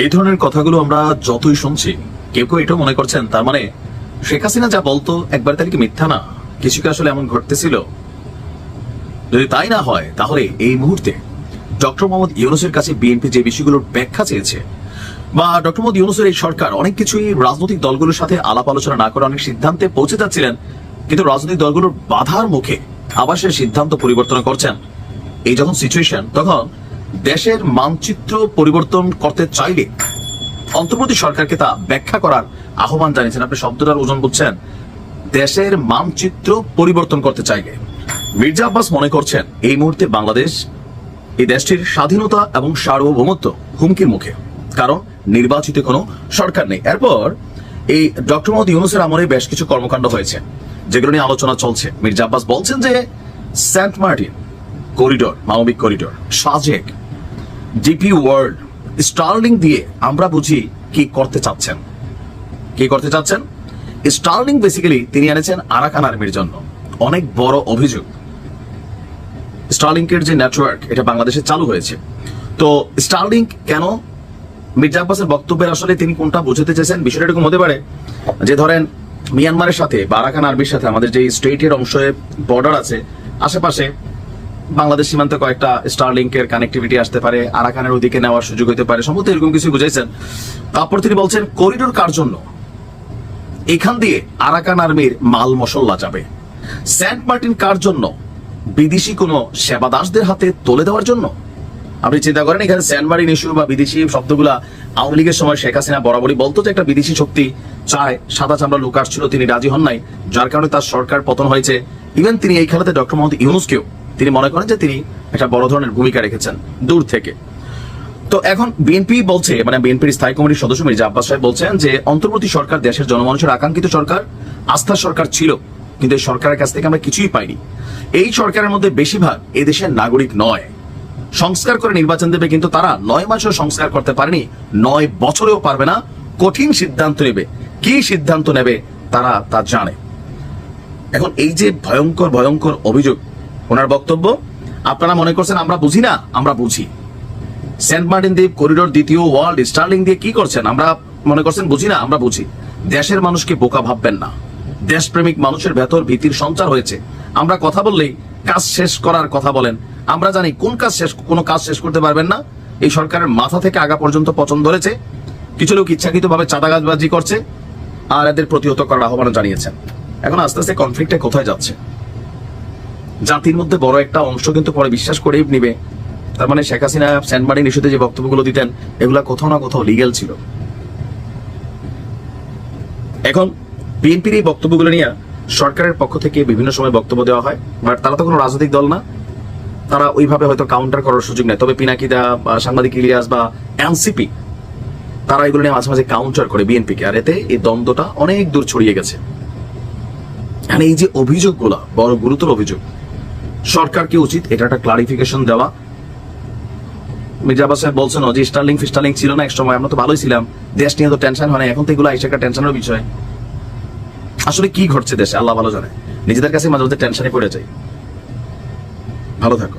এই ধরনের কথাগুলো আমরা যতই শুনছি, কেউ কেউ এটা মনে করছেন, তার মানে শেখ হাসিনা যা বলতো একবার তার কি মিথ্যা না? কিছু কি আসলে এমন ঘটতেছিল? যদি তাই না হয়, তাহলে এই মুহূর্তে ডক্টর মোহাম্মদ ইউনুসের কাছে বিএনপি যে বিষয়গুলোর ব্যাখ্যা চেয়েছে বা ডক্টর মোহাম্মদ ইউনুসের এই সরকার অনেক কিছুই রাজনৈতিক দলগুলোর সাথে আলাপ আলোচনা না করে অনেক সিদ্ধান্তে পৌঁছে যাচ্ছিলেন, কিন্তু রাজনৈতিক দলগুলোর বাধার মুখে আবার সে সিদ্ধান্ত পরিবর্তন করছেন। এই যখন সিচুয়েশন তখন দেশের মানচিত্র পরিবর্তন করতে চাইলে অন্তর্বর্তী সরকারকে তা ব্যাখ্যা করার আহ্বান জানিয়েছেন। আপনি শব্দটার ওজন বুঝছেন। দেশের মানচিত্র পরিবর্তন করতে চাইলে মির্জা আব্বাস মনে করছেন, এই মুহূর্তে বাংলাদেশ এই দেশটির স্বাধীনতা এবং সার্বভৌমত্ব হুমকির মুখে। কারণ নির্বাচিত কোনো সরকার নেই। এরপর এই ডক্টর মোহাম্মদ ইউনুসের আমলে বেশ কিছু কর্মকাণ্ড হয়েছে, যেগুলো নিয়ে আলোচনা চলছে। মির্জা আব্বাস বলছেন যে সেন্ট মার্টিন করিডোর, মানবিক corridor, Sajek DP World sterling দিয়ে আমরা বুঝি কি করতে চাচ্ছেন। কি করতে চাচ্ছেন? স্টার্লিং বেসিক্যালি তিনি এনেছেন আরাকান আর্মির জন্য। অনেক বড় অভিযোগ। স্টারলিংকের যে নেটওয়ার্ক এটা বাংলাদেশে চালু হয়েছে। তো স্টারলিংক কেন? মির্জা আব্বাসের বক্তব্যের আসলে তিনি কোনটা বোঝাতে চেয়েছেন বিষয়টা এরকম হতে পারে যে ধরেন মিয়ানমারের সাথে বা আরাকান আর্মির সাথে আমাদের যে স্টেটের অংশে বর্ডার আছে, আশেপাশে বাংলাদেশ সীমান্তে কয়েকটা স্টারলিংকের কানেক্টিভিটি আসতে পারে, আরাকানের ওদিকে নেওয়ার সুযোগ হতে পারে, সম্ভবত এরকম কিছু বুঝাইছেন। তারপর তিনি বলছেন, করিডোর কার জন্য? এখান দিয়ে আরাকান আর্মির মাল মশল্লা যাবে। সেন্ট মার্টিন কার জন্য? বিদেশি কোনো সেবাদাসদের হাতে তুলে দেওয়ার জন্য? আপনি চিন্তা করেন, এখানে সেন্ট মার্টিন ইস্যু বা বিদেশি শব্দগুলা আওয়ামী লীগের সময় শেখ হাসিনা বরাবরই বলতো যে একটা বিদেশি শক্তি চায়, সাদা চামড়া লোক আসছিল তিনি রাজি হন নাই, যার কারণে তার সরকার পতন হয়েছে। ইভেন তিনি এই খেলাতে ডক্টর মোহাম্মদ ইউনুসকেও তিনি মনে করেন যে তিনি একটা বড় ধরনের ভূমিকা রেখেছেন দূর থেকে। তো এখন বিএনপি বলছে মানে বিএনপির স্থায়ী কমিটির সদস্য মির্জা আব্বাস সাহেব বলছেন যে, অন্তর্বর্তী সরকার দেশের জনমানুষের আকাঙ্ক্ষিত সরকার আস্থার সরকার ছিল, কিন্তু এই সরকারের কাছ থেকে আমরা কিছুই পাইনি। এই সরকারের মধ্যে বেশিরভাগ এই দেশের নাগরিক নয়। সংস্কার করে নির্বাচন দেবে কিন্তু তারা নয় মাসেও সংস্কার করতে পারেনি, নয় বছরেও পারবে না, কঠিন সিদ্ধান্ত নেবে। কি সিদ্ধান্ত নেবে তারা তা জানে। এখন এই যে ভয়ঙ্কর ভয়ঙ্কর অভিযোগ ওনার বক্তব্য, আপনারা মনে করছেন আমরা বুঝি না? আমরা বুঝি। সেন্ট মার্টিন দ্বীপ করিডোর দ্বিতীয় ওয়ার্ল্ড, স্টার্লিং দিয়ে কি করছেন? আমরা মনে করছেন বুঝি না, আমরা বুঝি। দেশের মানুষকে বোকা ভাববেন না। দেশপ্রেমিক মানুষের ভেতর ভীতির সঞ্চার হয়েছে। আমরা কথা বললেই কাজ শেষ করার কথা বলেন। আমরা জানি কোন কাজ শেষ, কোনো কাজ শেষ করতে পারবেন না। এই সরকারের মাথা থেকে আগা পর্যন্ত পছন্দ ধরেছে। কিছু লোক ইচ্ছাকৃতভাবে চাঁদাগাজবাজি করছে আর এদের প্রতিহত করার আহ্বান জানিয়েছেন। এখন আস্তে আস্তে কনফ্লিক্টে কোথায় যাচ্ছে? জাতির মধ্যে বড় একটা অংশ কিন্তু পরে বিশ্বাস করেই নিবে। তার মানে শেখ হাসিনা সেন্ট মার্টিন ইস্যুতে যে বক্তব্যগুলো দিতেন, এগুলা কোথাও না কোথাও লিগেল ছিল। এখন বিএনপির এই বক্তব্যগুলো নিয়ে সরকারের পক্ষ থেকে বিভিন্ন সময় বক্তব্য দেওয়া হয়, বাট তারা তো কোনো রাজনৈতিক দল না। তারা ওইভাবে হয়তো কাউন্টার করার সুযোগ নেই। তবে পিনাকিদা বা সাংবাদিক ইলিয়াস বা এনসিপি, তারা এগুলো নিয়ে মাঝে মাঝে কাউন্টার করে বিএনপিকে। আর এতে এই দ্বন্দ্বটা অনেক দূর ছড়িয়ে গেছে। আর এই যে অভিযোগগুলা, বড় গুরুতর অভিযোগ সরকারকে উচিত? এটা একটা ক্লারিফিকেশন দেওয়া। মির্জা আব্বাস সাহেব বলছেন যে স্টার্লিং ফিস্টার্লিং ছিল না এক সময় আমরা তো ভালোই ছিলাম। দেশ নিয়ে তো টেনশন হয় না এখন তো এগুলো আইসে একটা টেনশনের বিষয়। আসলে কি ঘটছে দেশে? আল্লাহ ভালো জানে। নিজেদের কাছে মাঝে মধ্যে টেনশনে পড়ে যায়। ভালো থাকো